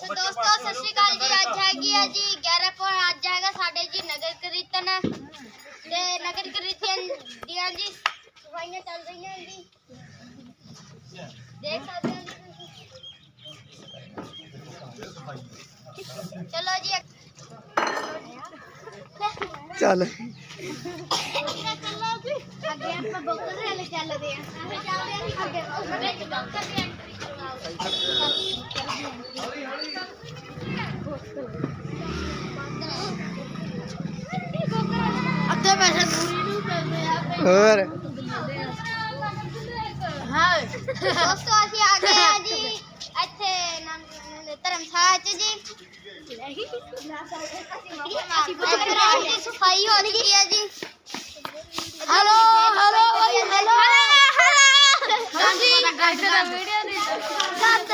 तो दोस्तों सत श्रीकाल जी है जी ग्यारह साढ़े जी नगर कीर्तन। हम्म। नगर कीर्तन जी चल रही हैं जी। देख सकते चलो जी चल। चलो जी चल रहे और? हाँ दोस्तों अभी आ गए आज अच्छे नाम धर्मशाला जी। सफ़ाई हो रही है जी। Hello hello hello hello. Video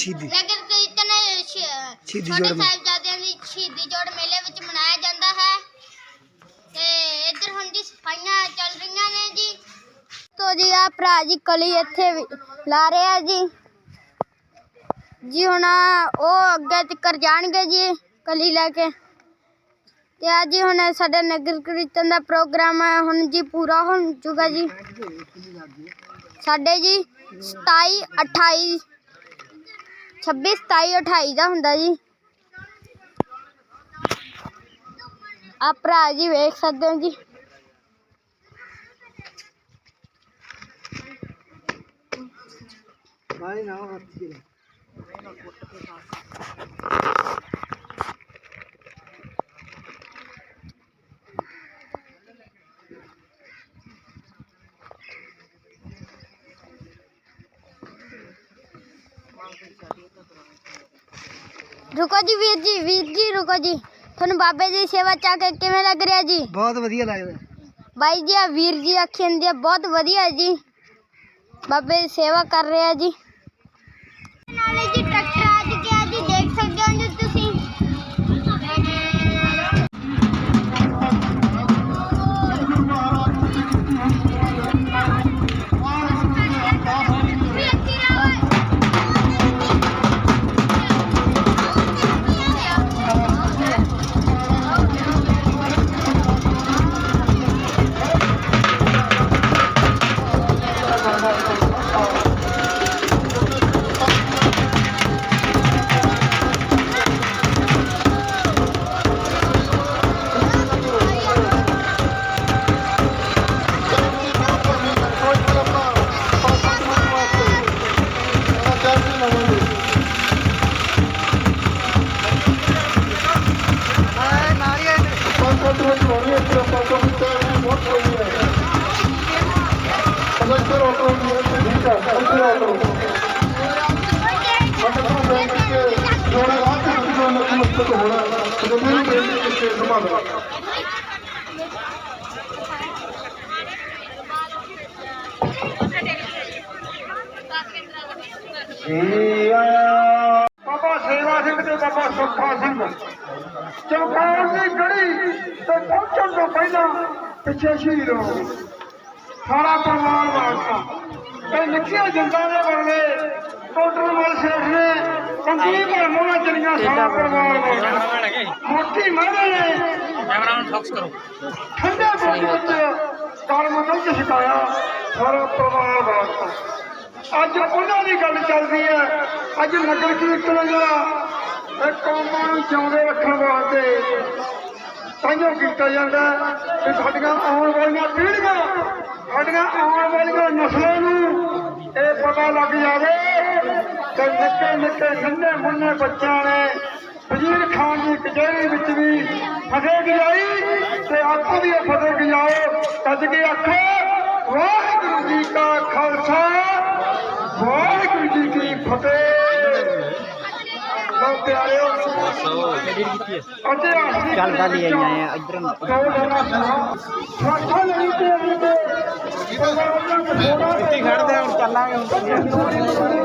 ਸ਼ਹੀਦੀ। ਨਗਰ ਕੀਰਤਨ ਸ਼ਹੀਦੀ ਜੋੜ ਮੇਲਾ। ਸਾਹਿਬਜ਼ਾਦਿਆਂ ਦੀ ਸ਼ਹੀਦੀ ਜੋੜ ਮੇਲੇ ਵਿੱਚ ਮਨਾਇਆ ਜਾਂਦਾ ਹੈ ਤੇ ਇੱਧਰ ਹੁਣ ਜੀ ਸਫਾਈਆਂ ਚੱਲ ਰਹੀਆਂ ਨੇ ਜੀ ਤੋ ਜੀ ਆ ਭਰਾ ਜੀ ਕਲੀ ਇੱਥੇ ਲਾ ਰਿਹਾ ਜੀ ਜੀ ਹੁਣ ਉਹ ਅੱਗੇ ਤੱਕ ਜਾਣਗੇ ਜੀ ਕਲੀ ਲੈ ਕੇ ਤੇ ਅੱਜ ਹੀ ਹੁਣ ਸਾਡਾ ਨਗਰ ਕੀਰਤਨ ਦਾ ਪ੍ਰੋਗਰਾਮ ਹੈ ਹੁਣ ਜੀ ਪੂਰਾ ਹੋ ਚੁੱਕਾ ਜੀ ਸਾਡੇ ਜੀ 27 28 26 27 28 ਦਾ ਹੁੰਦਾ ਜੀ ਆ ਭਰਾ ਜੀ ਵੇਖ ਸਕਦੇ ਹੋ ਜੀ ਬਾਈ ਨਾ ਹੱਥ ਰੁਕੋ ਜੀ ਵੀਰ ਜੀ ਵੀਰ ਜੀ ਰੁਕੋ ਜੀ। ਤੁਹਾਨੂੰ ਬਾਬੇ ਦੀ ਸੇਵਾ ਚਾ ਕੇ ਕਿਵੇਂ ਲੱਗ ਰਿਹਾ ਜੀ? ਬਹੁਤ ਵਧੀਆ ਲੱਗਦਾ ਬਾਈ ਜੀ ਆ ਵੀਰ ਜੀ ਆਖੀ ਜਾਂਦੇ ਆ ਬਹੁਤ ਵਧੀਆ ਜੀ। ਬਾਬੇ ਦੀ ਸੇਵਾ ਕਰ ਰਿਹਾ ਜੀ। ਨਾਲੇ ਜੀ ਬਾਬਾ ਸੇਵਾ ਸਿੰਘ ਤੇ ਬਾਬਾ ਸੁੱਖਾ ਸਿੰਘ ਚੌਕਾਰ ਦੀ ਗੜੀ ਤੇ ਪਹੁੰਚਣ ਤੋਂ ਪਹਿਲਾਂ ਪਿੱਛੇ ਸ਼ਹੀਦ ਹੋ ਗਏ ਸਾਰਾ ਪਰਿਵਾਰ ਵਾਸਤਾ ਤੇ ਨਿੱਕੀਆਂ ਜਿੰਦਾਂ ਦੇ ਬਦਲੇ ਟੋਟਲ ਮਲ ਸੇਠ ਨੇ ਪੰਜੀ ਭਰਮੋਂ ਚਲੀਆਂ ਸਾਰਾ ਪਰਿਵਾਰ ਵਾਸਤਾ ਮੋਟੀ ਮਹਿਲੇ ਨੇ। ਕੈਮਰਾ ਨੂੰ ਫੋਕਸ ਕਰੋ। ਠੰਡੇ ਬੁਰਜ ਵਿੱਚ ਕਰਮ ਦੁੱਧ ਛਕਾਇਆ ਸਾਰਾ ਪਰਿਵਾਰ ਵਾਸਤਾ ਅੱਜ ਉਹਨਾਂ ਦੀ ਗੱਲ ਚੱਲਦੀ ਹੈ। ਅੱਜ ਨਗਰ ਕੀਰਤਨ ਜਿਹੜਾ ਇਹ ਕੌਮਾਂ ਨੂੰ ਜਿਉਂਦੇ ਰੱਖਣ ਵਾਸਤੇ ਸਾਂਝਾ ਕੀਤਾ ਜਾਂਦਾ ਕਿ ਸਾਡੀਆਂ ਨਿੱਕੇ ਨੰਨੇ ਮੁੰਨੇ ਬੱਚਿਆਂ ਨੇ ਵਜ਼ੀਰ ਖਾਨ ਦੀ ਕਚਹਿਰੀ ਵਿੱਚ ਵੀ ਫਤਿਹ ਗਜਾਈ ਤੇ ਆਪੋ ਵੀ ਫਤਿਹ ਗਜਾਓ ਕੱਜ ਕੇ ਆਖੋ ਵਾਹਿਗੁਰੂ ਜੀ ਕਾ ਖਾਲਸਾ ਵਾਹਿਗੁਰੂ ਜੀ ਕੀ ਫਤਿਹ। ਬਹੁਤ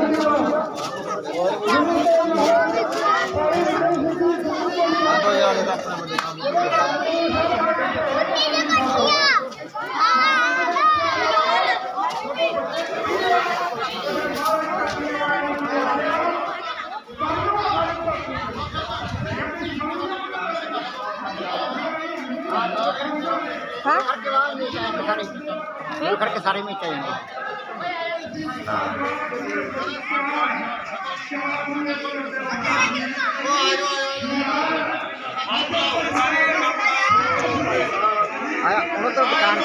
ਹਾਂ? ਬੋਲ ਤੇ ਆਪਣੇ ਚਨਾਉ ਦਾ ਰੰਗ ayo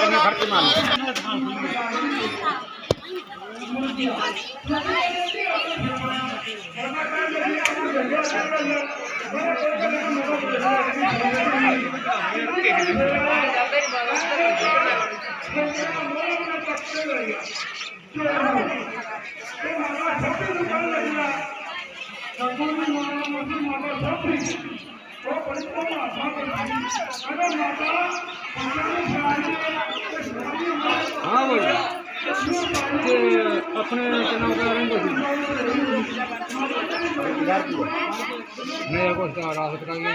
ini Terima kasih telah menonton! हाँ बोल अपने चनाव का रंग मैं कुछ रास्ता में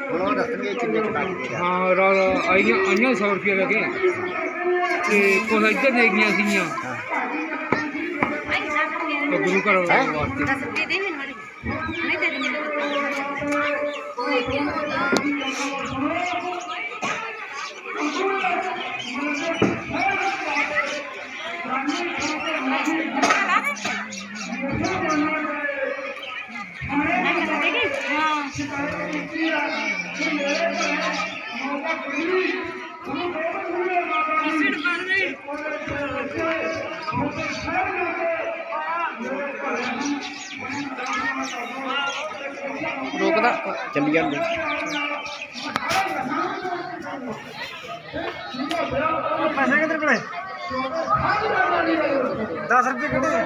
ਹੁਣ ਉਹ ਦੱਸਣਗੇ ਕਿੰਨੇ ਕਟਾਏ ਆ ਹਾਂ ਰਾਤ ਆਈਆਂ ਆਈਆਂ 100 ਰੁਪਏ ਲੱਗੇ ਤੇ ਕੁਝ ਇੱਧਰ ਦੇ ਗਈਆਂ ਸੀਗੀਆਂ। ਤੇ ਗੁਰੂ ਘਰ ਵਾਸਤੇ। ਰੋਕਦਾ ਚੱਲੀ ਜਾਂਦੇ ਪੈਸੇ ਕਿੱਧਰ ਕੋਲੇ? 10 ਰੁਪਏ ਕਿਹੜੇ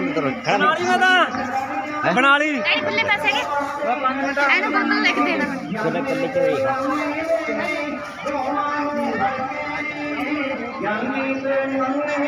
ਉਹਨੇ ਤਾਂ ਰੱਖਿਆ ਬਣਾ ਲਈ ਮੈਂ ਤਾਂ। ਬਣਾ ਲਈ। ਡੈਡੀ ਖੁੱਲੇ ਪੈਸੇ ਨੇ 5 ਮਿੰਟ। ਇਹਨੂੰ ਬੰਦਾ ਲਿਖ ਦੇਣਾ ਖੁੱਲੇ ਖੁੱਲੇ ਚ ਹੋਏਗਾ ਯਾਨੀ ਤੇ ਮੰਨੇ